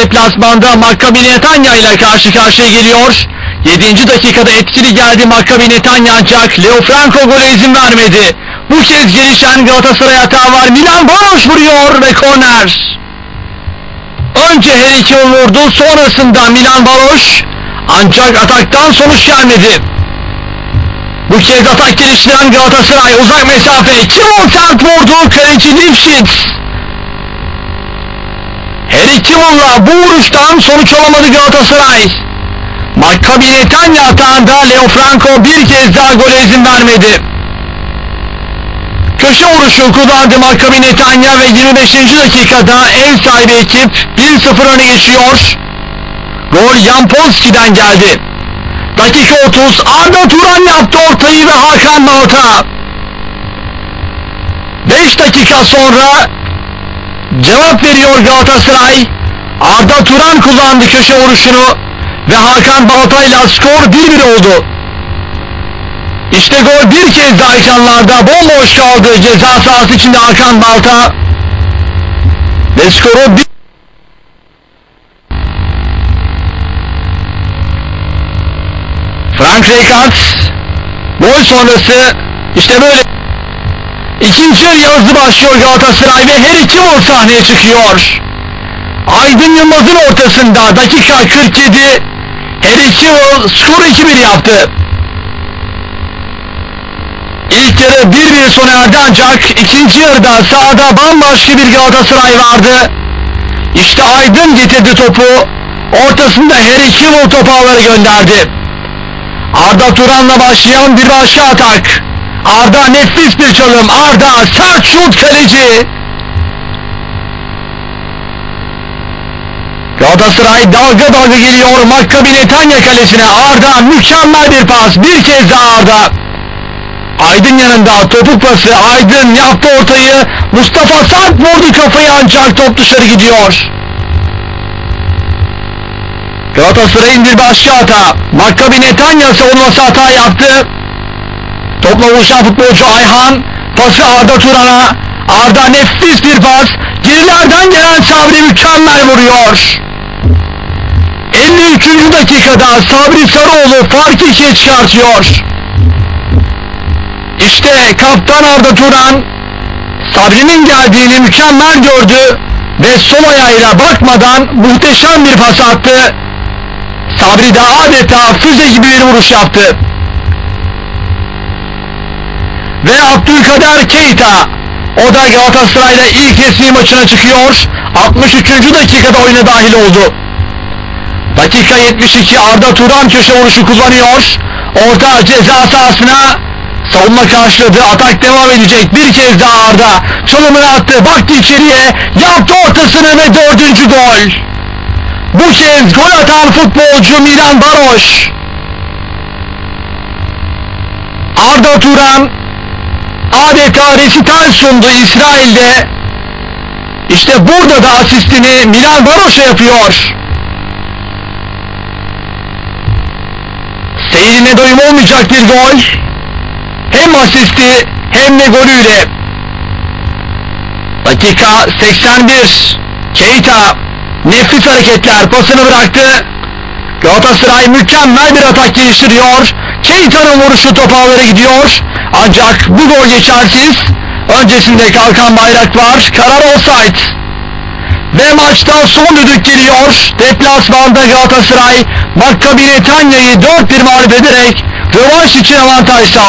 deplasmanda Maccabi Netanya ile karşı karşıya geliyor. 7. dakikada etkili geldi Maccabi Netanya ancak Leo Franco gole izin vermedi. Bu kez gelişen Galatasaray hata var. Milan Baroş vuruyor ve korner. Önce Harry Kane vurdu sonrasında Milan Baroş ancak ataktan sonuç gelmedi. Bu kez atak geliştiren Galatasaray uzak mesafe Kimon sert vurdu kaleci Lipschitz. Kimon'la bu vuruştan sonuç alamadı Galatasaray. Maccabi Netanya atağında Leo Franco bir kez daha gole izin vermedi. Köşe vuruşu kullandı Maccabi Netanya ve 25. dakikada ev sahibi ekip 1-0 öne geçiyor. Gol Jan Polski'den geldi. Dakika 30 Arda Turan yaptı ortayı ve Hakan Malta. 5 dakika sonra cevap veriyor Galatasaray. Arda Turan kullandı köşe vuruşunu ve Hakan Balta ile skor 1-1 oldu. İşte gol bir kez daha ekranlarda bomboş kaldı ceza sahası içinde Hakan Balta ve skoru bir Frank Rijkaard gol sonrası işte böyle ikinci yarı hızlı başlıyor Galatasaray ve her iki gol sahneye çıkıyor. Aydın Yılmaz'ın ortasında dakika 47 her iki gol skoru 2-1 yaptı. İlk yarı 1-1 sona erdi ancak ikinci yarıda sahada bambaşka bir Galatasaray vardı. İşte Aydın getirdi topu. Ortasında Harry Kewell topu ağlara gönderdi. Arda Turan'la başlayan bir başka atak. Arda nefis bir çalım. Arda sert şut kaleci. Galatasaray dalga dalga geliyor Maccabi Netanya kalesine. Arda mükemmel bir pas. Bir kez daha Arda. Aydın yanında topuk pası Aydın yaptı ortayı Mustafa Sarp vurdu kafayı ancak top dışarı gidiyor Galatasaray'ın bir başka hata Maccabi Netanya savunması hata yaptı Topla buluşan futbolcu Ayhan Pası Arda Turan'a Arda nefis bir pas Gerilerden gelen Sabri mükemmel vuruyor 53. dakikada Sabri Sarıoğlu farkı ikiye çıkartıyor işte kaptan Arda Turan Sabri'nin geldiğini mükemmel gördü ve sol ayağıyla bakmadan muhteşem bir pas attı. Sabri de adeta füze gibi bir vuruş yaptı. Ve Abdülkader Keita o da Galatasaray'la ilk resmi maçına çıkıyor. 63. dakikada oyuna dahil oldu. Dakika 72 Arda Turan köşe vuruşu kullanıyor. Orta ceza sahasına Savunma karşıladı. Atak devam edecek. Bir kez daha Arda. Çalımını attı. Baktı içeriye. Yaptı ortasını ve dördüncü gol. Bu kez gol atan futbolcu Milan Baroş. Arda Turan adeta resital sundu İsrail'de. İşte burada da asistini Milan Baroş'a yapıyor. Seyrine doyum olmayacak bir gol hem asisti hem de golüyle. Dakika 81. Keita nefis hareketler pasını bıraktı. Galatasaray mükemmel bir atak geliştiriyor. Keita'nın vuruşu top ağlara gidiyor. Ancak bu gol geçersiz. Öncesinde kalkan bayrak var. Karar offside. Ve maçta son düdük geliyor. Deplasmanda Galatasaray Maccabi Netanya'yı 4-1 mağlup ederek rövanş için avantaj sağladı.